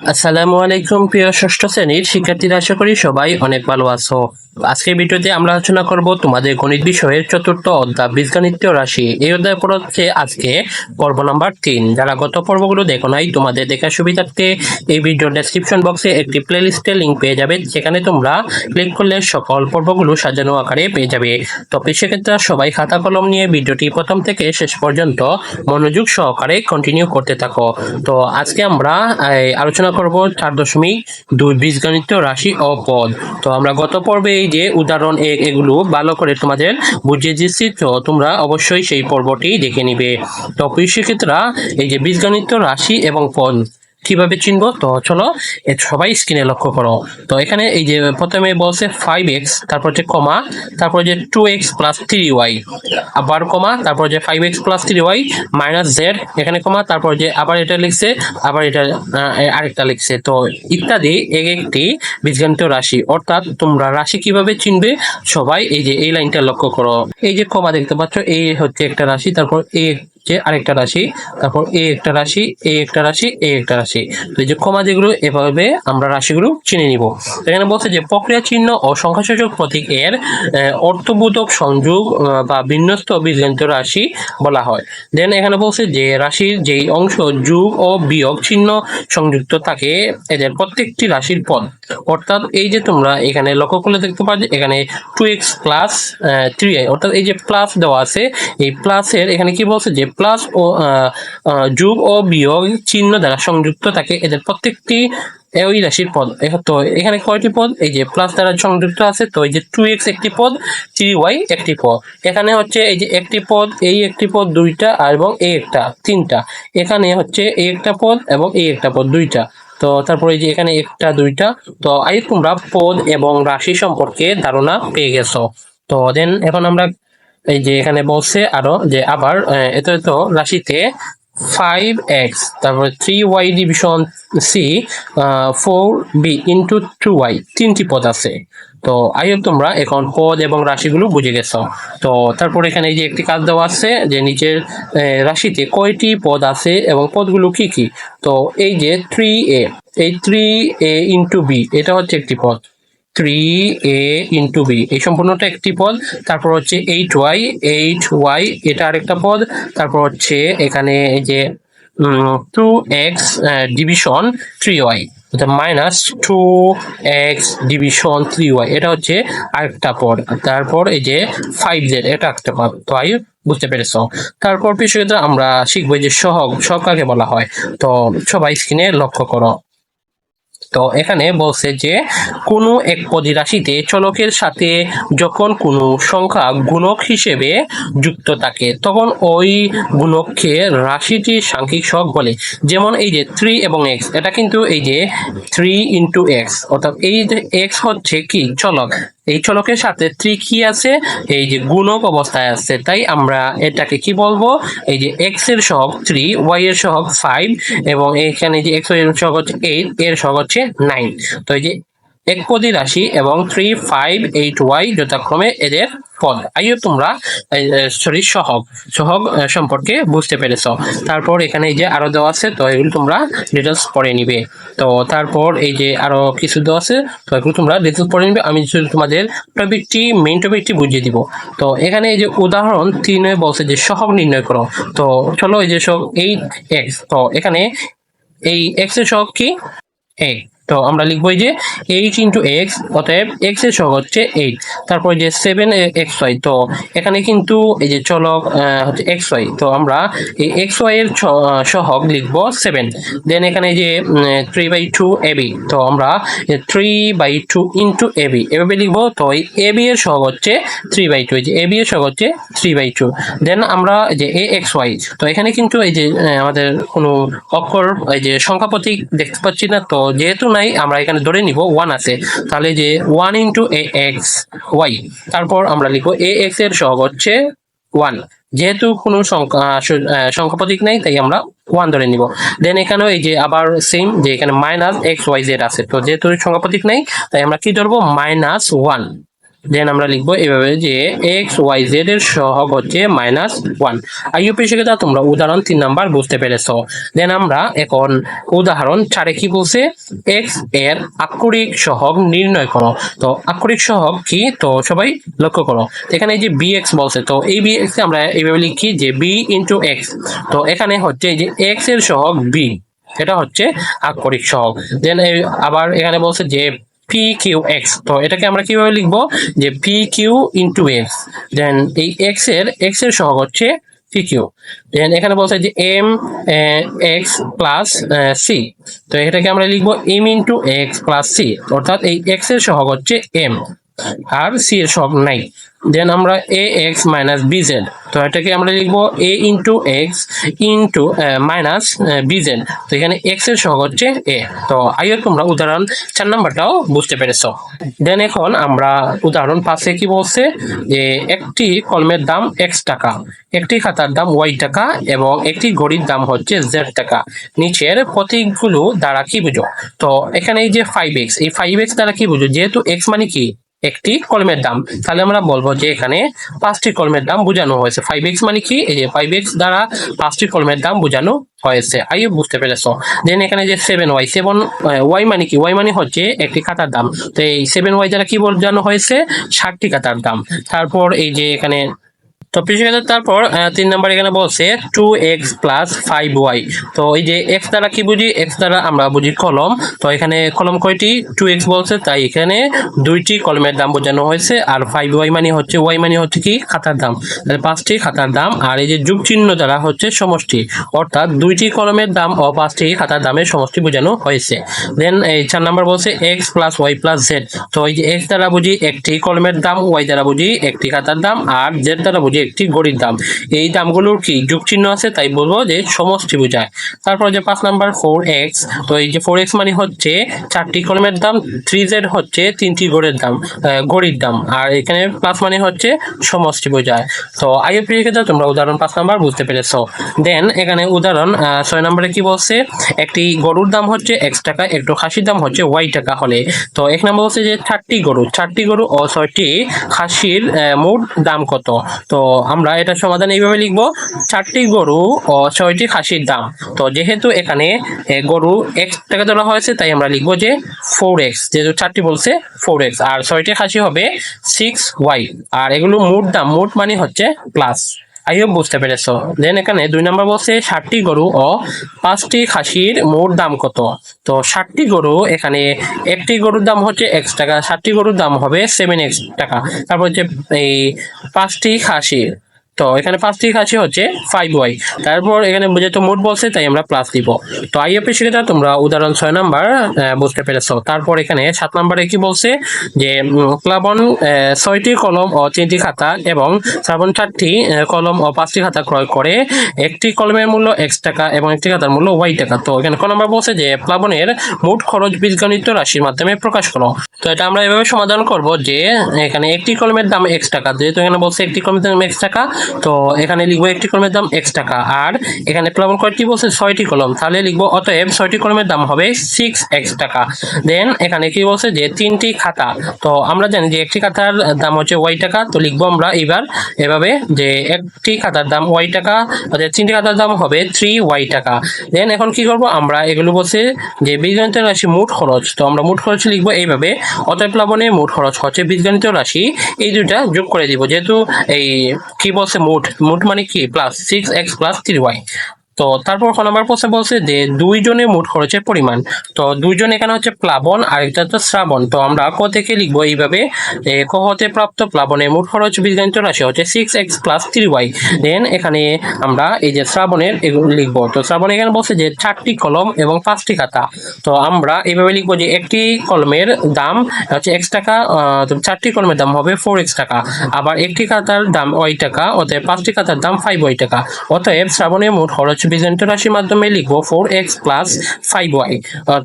আসসালামু আলাইকুম প্রিয় ষষ্ঠ শ্রেণির শিক্ষার্থীরা আশা করি সবাই অনেক ভালো আছো। আজকের ভিডিওতে আমরা আলোচনা করব তোমাদের গণিত বিষয়ের চতুর্থ অধ্যায় বীজগণিতীয় রাশি। এই অধ্যায় পর হচ্ছে আজকে পর্ব নাম্বার তিন। যারা গত পর্বগুলো দেখো নাই, তোমাদের দেখার সুবিধার্থে এই ভিডিও ডেসক্রিপশন বক্সে একটি প্লেলিস্টে লিঙ্ক পেয়ে যাবে, যেখানে তোমরা ক্লিক করলে সকল পর্বগুলো সাজানো আকারে পেয়ে যাবে। তবে সেক্ষেত্রে সবাই খাতা কলম নিয়ে ভিডিওটি প্রথম থেকে শেষ পর্যন্ত মনোযোগ সহকারে কন্টিনিউ করতে থাকো। তো আজকে আমরা আলোচনা করব চার দশমিক দুই বীজগণিত রাশি ও পদ তো আমরা গত পর্বে এই যে উদাহরণ এগুলো ভালো করে তোমাদের বুঝিয়ে দিচ্ছি তো তোমরা অবশ্যই সেই পর্বটি দেখে নিবে। তো প্রিয় শিক্ষিতরা এই যে বীজগণিত রাশি এবং পদ কীভাবে চিনবো? তো চলো সবাই স্ক্রিনে লক্ষ্য করো। তো এখানে এই যে প্রথমে বলছে ফাইভ এক্স তারপর যে কমা, তারপর যে two x plus three y আবার কমা, তারপর যে five x plus three y minus z এখানে কমা, তারপর যে আবার এটা লিখছে, আবার এটা আরেকটা লিখছে। তো ইত্যাদি এক একটি বীজগণিত রাশি। অর্থাৎ তোমরা রাশি কীভাবে চিনবে? সবাই এই যে এই লাইনটা লক্ষ্য করো। এই যে কমা দেখতে পাচ্ছ এই হচ্ছে একটা রাশি, তারপর এই যে আরেকটা রাশি, তারপর এ একটা রাশি, এ একটা রাশি, এ একটা রাশি। তো এই যে কমা যেগুলো, এভাবে আমরা রাশিগুলো চিনে নিব। এখানে বলছে যে প্রক্রিয়া চিহ্ন ও সংখ্যাসূচক প্রতীক এর অর্থবোধক সংযোগ বা বিন্যস্ত বীজগণিত রাশি বলা হয়। দেন এখানে বলছে যে রাশির যেই অংশ, যোগ ও বিয়োগ চিহ্ন সংযুক্ত থাকে এদের প্রত্যেকটি রাশির পদ। অর্থাৎ এই যে তোমরা এখানে লক্ষ্য করলে দেখতে পাচ্ছ এখানে two x plus three I অর্থাৎ এই যে প্লাস দেওয়া আছে, এই প্লাসের এখানে কি বলছে যে প্লাস ও যোগ ও বিয়োগ চিহ্ন দ্বারা সংযুক্ত থাকে এদের প্রত্যেকটি ওই রাশির পদ। তো এখানে কয়টি পদ? এই যে প্লাস দ্বারা সংযুক্ত আছে, তো এই যে টু এক্স একটি পদ থ্রি ওয়াই একটি পদ। এখানে হচ্ছে এই যে একটি পদ, এই একটি পদ দুইটা আর এবং এই একটা, তিনটা। এখানে হচ্ছে এই একটা পদ এবং এই একটা পদ দুইটা। তো তারপরে যে এখানে একটা, দুইটা, তো আই তোমরা পদ এবং রাশি সম্পর্কে ধারণা পেয়ে গেছো। তো দেন এখন আমরা এই যে এখানে বলছে আরও যে আবার এত তো রাশিতে ফাইভ এক্স তারপরে three y division C four B into two y তিনটি পদ আছে। তো আই তোমরা এখন পদ এবং রাশিগুলো বুঝে গেছো। তো তারপর এখানে যে একটি কাজ দেওয়া আছে যে নিচের রাশিতে কয়টি পদ আছে এবং পদগুলো কি কি? তো এই যে থ্রি এ এই থ্রি এ ইন্টু বি এটা হচ্ছে একটি পদ। থ্রি এ ইন্টু বি এই সম্পূর্ণটা একটি পদ, তারপর হচ্ছে এইট ওয়াই এইট ওয়াই এটা আরেকটা পদ, তারপর হচ্ছে এখানে যে two x division three y অর্থাৎ minus two x division three y এটা হচ্ছে আরেকটা পদ। তারপর এই যে ফাইভ জেড এটা একটা পদ। তো আই, বুঝতে পেরেছ? তারপর বিষয়টা আমরা শিখব যে সহগ সহগ কাকে বলা হয়। তো সবাই স্ক্রিনে লক্ষ্য করো। তো এখানে বলছে যে, কোনো এক পদিরাশিতে চলকের সাথে যখন কোনো সংখ্যা গুণক হিসেবে যুক্ত থাকে, তখন ওই গুণককে রাশিটির সাংখ্যিক সহগ বলে। যেমন এই যে থ্রি এবং এক্স এটা কিন্তু এই যে থ্রি ইন্টু এক্স অর্থাৎ এই যে এক্স হচ্ছে কি? চলক। এই চলকের সাথে থ্রি কি আছে? এই যে গুণক অবস্থায় আছে। তাই আমরা এটাকে কি বলব? এই যে এক্সের সহগ থ্রি ওয়াই এর সহগ ফাইভ এবং এখানে যে এক্সের সহগ হচ্ছে এইট এর সহগ হচ্ছে নাইন তো এই যে একপদী রাশি এবং থ্রি ফাইভ এইট ওয়াই যথাক্রমে এদের পদ। আইও, তোমরা সরি সহগ। সহগ সম্পর্কে বুঝতে পেরেছ। তারপর এখানে এই যে আরও দেওয়া আছে, তো এগুলো তোমরা ডিটেলস পড়ে নিবে। তো তারপর এই যে আরও কিছু দেওয়া আছে, তো এগুলো তোমরা ডিটেলস পড়ে নিবে। আমি তোমাদের টপিকটি মেইন টপিকটি বুঝিয়ে দিব। তো এখানে এই যে উদাহরণ তিনে বলছে যে সহগ নির্ণয় করো। তো চলো এই যে সব এইট এক্স তো এখানে এই এক্সের সহগ কি? এ তো আমরা লিখব যে এইট ইন্টু এক্স, অতএব এক্সের সহগ হচ্ছে এইট। তারপর যে সেভেন এক্স ওয়াই, তো এখানে কিন্তু এই যে চলক হচ্ছে এক্স ওয়াই, তো আমরা এই এক্স ওয়াই এর সহগ লিখব সেভেন। দেন এখানে যে থ্রি বাই টু এবি তো আমরা three by two into A B লিখব, তো এই এবি এর সহগ হচ্ছে থ্রি বাই টু এই যে এবি এর সহগ হচ্ছে থ্রি বাই টু দেন আমরা যে এ এক্স ওয়াই, তো এখানে কিন্তু এই যে আমাদের কোনো অক্ষর, এই যে সংখ্যা প্রতীক দেখতে পাচ্ছি না, তো যেহেতু নাই, আমরা এখানে ধরে নিব ওয়ান আছে। তাহলে যে one into A X Y তারপর আমরা লিখব এ এক্সের সহগ হচ্ছে ওয়ান যেহেতু কোন সংখ্যা সংখ্যা প্রতীক নাই, তাই আমরা ওয়ান ধরে নিব। দেন এখানেও এই যে আবার সেম যে এখানে মাইনাস এক্স ওয়াই জেড আছে। তো যেহেতু সংখ্যা প্রতীক নাই, তাই আমরা কি ধরবো? মাইনাস ওয়ান দেন আমরা লিখব এভাবে যে এক্স ওয়াই জেড এর সহগ হচ্ছে মাইনাস ওয়ান আইইউপি শিক্ষিতা তোমরা উদাহরণ তিন নাম্বার বুঝতে পেরেছ। দেন আমরা এখন উদাহরণ চারে কি বলছে? এক্সের আক্ষরিক সহগ নির্ণয় করো। তো আক্ষরিক সহগ কি? তো সবাই লক্ষ্য করো। এখানে যে বি এক্স বলছে, তো এই বি এক্স আমরা এইভাবে লিখি যে বি ইন্টু এক্স তো এখানে হচ্ছে যে এক্সের সহগ বি এটা হচ্ছে আক্ষরিক সহগ। দেন আবার এখানে বলছে যে পি কিউ এক্স তো এটাকে আমরা কীভাবে লিখব? যে P Q into X then এই এক্সের এক্সের সহগ হচ্ছে পি কিউ দেন এখানে বলছে যে এম এক্স প্লাস সি তো এটাকে আমরা লিখব m into x plus c অর্থাৎ এই এক্সের সহগ হচ্ছে এম আর সি এর সহগ নাই। দেন আমরা এ এক্স মাইনাস বিজেড তো এটাকে আমরা লিখব a into x into minus b z তো এখানে এক্সের সহগ হচ্ছে এ তো আইও তোমরা উদাহরণ চার নাম্বারটাও বুঝতে পেরেছ। দেন এখন আমরা উদাহরণ পাশে কি বলছে? যে একটি কলমের দাম এক্স টাকা, একটি খাতার দাম ওয়াই টাকা এবং একটি ঘড়ির দাম হচ্ছে জেড টাকা। নিচের প্রতীকগুলো দ্বারা কি বুঝো? তো এখানে এই যে ফাইভ এক্স এই ফাইভ এক্স দ্বারা কি বুঝো? যেহেতু এক্স মানে কি? একটি কলমের দাম। তাহলে আমরা বলব যে এখানে পাঁচটি কলমের দাম বোঝানো হয়েছে। ফাইভ এক্স মানে কি? এই যে ফাইভ এক্স দ্বারা পাঁচটি কলমের দাম বোঝানো হয়েছে। আই, বুঝতে পেরেছ? দেন এখানে যে সেভেন ওয়াই সেভেন ওয়াই মানে কি? ওয়াই মানে হচ্ছে একটি খাতার দাম। তো এই সেভেন ওয়াই দ্বারা কি বোঝানো হয়েছে? ষাটটি খাতার দাম। তারপর এই যে এখানে তো পিছিয়ে তারপর তিন নম্বর এখানে বলছে two x plus five y তো এই যে এক্স দ্বারা কি বুঝি? এক্স দ্বারা আমরা বুঝি কলম। তো এখানে কলম কয়টি? টু এক্স বলছে, তাই এখানে দুইটি কলমের দাম বোঝানো হয়েছে। আর ফাইভ ওয়াই মানে হচ্ছে ওয়াই মানে হচ্ছে কি? খাতার দাম। পাঁচটি খাতার দাম। আর এই যে যুগ চিহ্ন দ্বারা হচ্ছে সমষ্টি। অর্থাৎ দুইটি কলমের দাম ও পাঁচটি খাতার দামের সমষ্টি বোঝানো হয়েছে। দেন এই চার নাম্বার বলছে x plus y plus z তো এই যে এক্স দ্বারা বুঝি একটি কলমের দাম ওয়াই দ্বারা বুঝি একটি খাতার দাম। আর জেড দ্বারা বুঝি একটি গড়ির দাম। এই দামগুলোর কি যুগ চিহ্ন আছে? তাই বলব যে সমষ্টি বোঝায়। তারপর যে পাঁচ নাম্বার ফোর এক্স তো এই যে ফোর এক্স মানে হচ্ছে চারটি কলমের দাম থ্রি জেড হচ্ছে তিনটি গড়ের দাম গড়ির দাম। আর এখানে প্লাস মানে হচ্ছে সমষ্টি বোঝায়। তো আইএফ ক্ষেত্রে তোমরা উদাহরণ পাঁচ নাম্বার বুঝতে পেরেছ। দেন এখানে উদাহরণ ছয় নম্বরে কি বলছে? একটি গরুর দাম হচ্ছে এক্স টাকা, একটু খাসির দাম হচ্ছে ওয়াই টাকা হলে। তো এক নম্বর বলছে যে চারটি গরু চারটি গরু ও ছয়টি খাসির মোট দাম কত? তো আমরা এটা সমাধান এইভাবে লিখব, চারটি গরু ও ছয়টি খাসির দাম। তো যেহেতু এখানে গরু এক্স টাকা তোলা হয়েছে, তাই আমরা লিখব যে ফোর এক্স যেহেতু চারটি বলছে ফোর এক্স আর ছয়টি খাসি হবে সিক্স ওয়াই আর এগুলো মোট দাম, মোট মানে হচ্ছে প্লাস আই হোপ বুঝতে পেরেছ। দেন এখানে দুই নম্বর বলছে, ষাটটি গরু ও পাঁচটি খাসির মোট দাম কত? তো ষাটটি গরু এখানে, একটি গরুর দাম হচ্ছে এক্স টাকা, ষাটটি গরুর দাম হবে সেভেন এক্স টাকা। তারপর হচ্ছে এই পাঁচটি খাসির। তো এখানে পাঁচটি খাসি হচ্ছে ফাইভ ওয়াই তারপর এখানে যেহেতু মোট বলছে, তাই আমরা প্লাস দিব। তো আইএফএ সেটা তোমরা উদাহরণ ছয় নাম্বার বুঝতে পেরেছ। তারপর এখানে সাত নাম্বারে কি বলছে? যে প্লাবন ছয়টি কলম ও তিনটি খাতা এবং শ্রাবণ চারটি কলম ও পাঁচটি খাতা ক্রয় করে একটি কলমের মূল্য এক্স টাকা এবং একটি খাতার মূল্য ওয়াই টাকা। তো এখানে ক নম্বর বলছে যে, প্লাবনের মোট খরচ বীজগণিত রাশির মাধ্যমে প্রকাশ করো। তো এটা আমরা এভাবে সমাধান করব যে, এখানে একটি কলমের দাম এক্স টাকা। যেহেতু এখানে বলছে একটি কলমের দাম এক্স টাকা তো এখানে লিখব একটি কলমের দাম এক্স টাকা। আর এখানে প্লাবন কয়টি বলছে? ছয়টি কলম। তাহলে লিখব, অতএব ছয়টি কলমের দাম হবে সিক্স এক্স টাকা। দেন এখানে কি বলছে যে তিনটি খাতা। তো আমরা জানি যে একটি খাতার দাম হচ্ছে ওয়াই টাকা। তো লিখব আমরা এবার এভাবে যে একটি খাতার দাম ওয়াই টাকা, অর্থাৎ তিনটি খাতার দাম হবে থ্রি ওয়াই টাকা। দেন এখন কি করব আমরা? এগুলো বলছে যে বীজগণিত রাশি মোট খরচ। তো আমরা মোট খরচ লিখব এইভাবে, অতএব প্লাবনের মোট খরচ হচ্ছে বীজগণিত রাশি। এই দুইটা যোগ করে দিব। যেহেতু এই কি বলছে? মোট মোট মানে কি? Plus six x plus three y তো তারপর ক নম্বর প্রশ্নে বলছে যে দুইজনের মোট খরচের পরিমাণ। তো দুইজন এখানে হচ্ছে প্লাবন আর একটা হচ্ছে শ্রাবণ। তো আমরা ক থেকে লিখব এইভাবে ক হতে প্রাপ্ত প্লাবনের মোট খরচ বীজগণিত রাশি হচ্ছে six x plus three y then এখানে আমরা এই যে শ্রাবণের এগুলো লিখব। তো শ্রাবণ এখানে বলছে যে চারটি কলম এবং পাঁচটি খাতা। তো আমরা এইভাবে লিখব যে একটি কলমের দাম হচ্ছে এক্স টাকা চারটি কলমের দাম হবে ফোর এক্স টাকা। আবার একটি খাতার দাম ওয়াই টাকা, অতএব পাঁচটি খাতার দাম ফাইভ ওয়াই টাকা। অতএব শ্রাবণের মোট খরচ বীজগণিত রাশির মাধ্যমে লিখব ফোর এক্স ফাইভ ওয়াই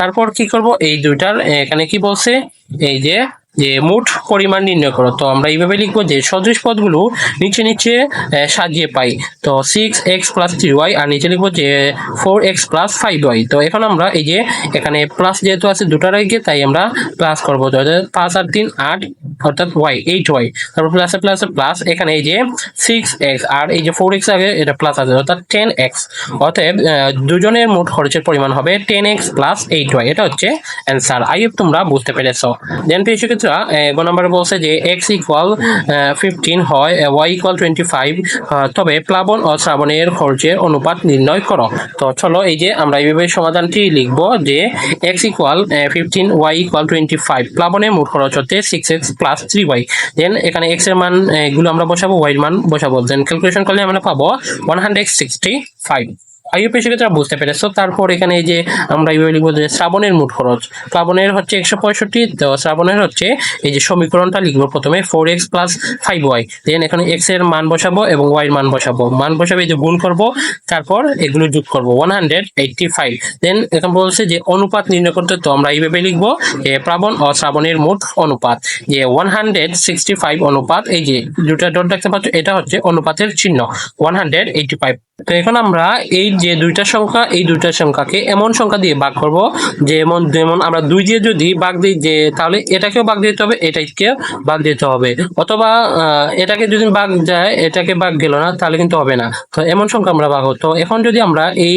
তারপর কি করব? এই দুইটার, এখানে কি বলছে? এই যে যে মোট পরিমাণ নির্ণয় করো, তো আমরা এইভাবে লিখব যে সদৃশ পদগুলো নিচে নিচে সাজিয়ে পাই। তো six x plus three y আর নিচে লিখব যে four x plus five y তো এখন আমরা এই যে এখানে প্লাস যেহেতু আছে দুটার আগে তাই আমরা প্লাস করব। অর্থাৎ পাঁচ আর তিন আট, অর্থাৎ ওয়াই এইট ওয়াই তারপর প্লাসে প্লাসে প্লাস এখানে এই যে সিক্স এক্স আর এই যে ফোর এক্স আগে এটা প্লাস আছে, অর্থাৎ টেন এক্স অতএব দুজনের মোট খরচের পরিমাণ হবে ten x plus eight y এটা হচ্ছে অ্যান্সার আই হোপ তোমরা বুঝতে পেরেছ। দেন প্রিয় শিক্ষার্থীরা গ নম্বরে বলছে যে এক্স ইকুয়াল ফিফটিন হয় ওয়াই ইকুয়াল টোয়েন্টি ফাইভ তবে প্লাবন ও শ্রাবণের খরচের অনুপাত নির্ণয় করো। তো চলো এই যে আমরা এইভাবে সমাধানটি লিখব যে x equal fifteen y equal twenty five প্লাবনের মোট খরচ হচ্ছে six x plus three y then এখানে এক্সের মান আহ, গুলো আমরা বসাবো ওয়াই এর মান বসাবো। দেন ক্যালকুলেশন করলে আমরা পাবো ওয়ান হান্ড্রেড সিক্সটি ফাইভ আইইউপি সেক্ষেত্রে বুঝতে পেরেছ। তারপর এখানে এই যে আমরা এইভাবে লিখব যে শ্রাবণের মোট খরচ। শ্রাবণের হচ্ছে একশো পঁয়ষট্টি, তো শ্রাবণের হচ্ছে এই যে সমীকরণটা লিখব প্রথমে four x plus five y then এখানে এক্সের মান বসাবো এবং ওয়াই এর মান বসাবো। মান বসাবো এই যে গুণ করব, তারপর এগুলো যোগ করব one hundred eighty five then এখন বলছে যে অনুপাত নির্ণয় করতে, তো আমরা এইভাবে লিখব যে প্লাবন ও শ্রাবণের মোট অনুপাত। যে ওয়ান হান্ড্রেড সিক্সটি ফাইভ অনুপাত, এই যে দুটা ডট দেখতে পাচ্ছ, এটা হচ্ছে অনুপাতের চিহ্ন ওয়ান হান্ড্রেড এইটটি ফাইভ তো এখন আমরা এই যে দুইটা সংখ্যা, এই দুইটা সংখ্যাকে এমন সংখ্যা দিয়ে ভাগ করব যেমন যেমন আমরা দুই দিয়ে যদি ভাগ দিই, যে তাহলে এটাকেও ভাগ দিতে হবে এটাকে ভাগ দিতে হবে। অথবা এটাকে যদি ভাগ যায়, এটাকে ভাগ গেল না, তাহলে কিন্তু হবে না। তো এমন সংখ্যা আমরা ভাগ হতো এখন যদি আমরা এই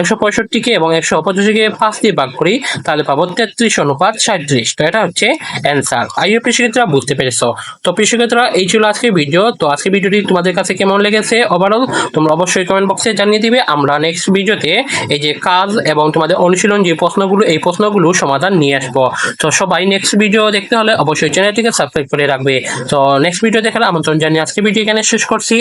একশো পঁয়ষট্টিকে এবং একশো পঁচাশিকে পাঁচ দিয়ে ভাগ করি, তাহলে পাবো তেত্রিশ অনুপাত সাঁত্রিশ তো এটা হচ্ছে অ্যান্সার। আইও কৃষিক্ষেত্রা বুঝতে পেরেছ। তো কৃষিক্ষেত্রা, এই ছিল আজকের ভিডিও। তো আজকে ভিডিওটি তোমাদের কাছে কেমন লেগেছে? ওভারঅল তোমরা অবশ্যই কমেন্ট বক্সে জানিয়ে দিবে। আমরা নেক্সট ভিডিওতে এই যে কাজ এবং তোমাদের অনুশীলন যে প্রশ্নগুলো, এই প্রশ্নগুলো সমাধান নিয়ে আসব। তো সবাই নেক্সট ভিডিও দেখতে হলে অবশ্যই চ্যানেলটিকে সাবস্ক্রাইব করে রাখবে। তো নেক্সট ভিডিও দেখার আমন্ত্রণ জানিয়ে আজকে ভিডিও এখানে শেষ করছি।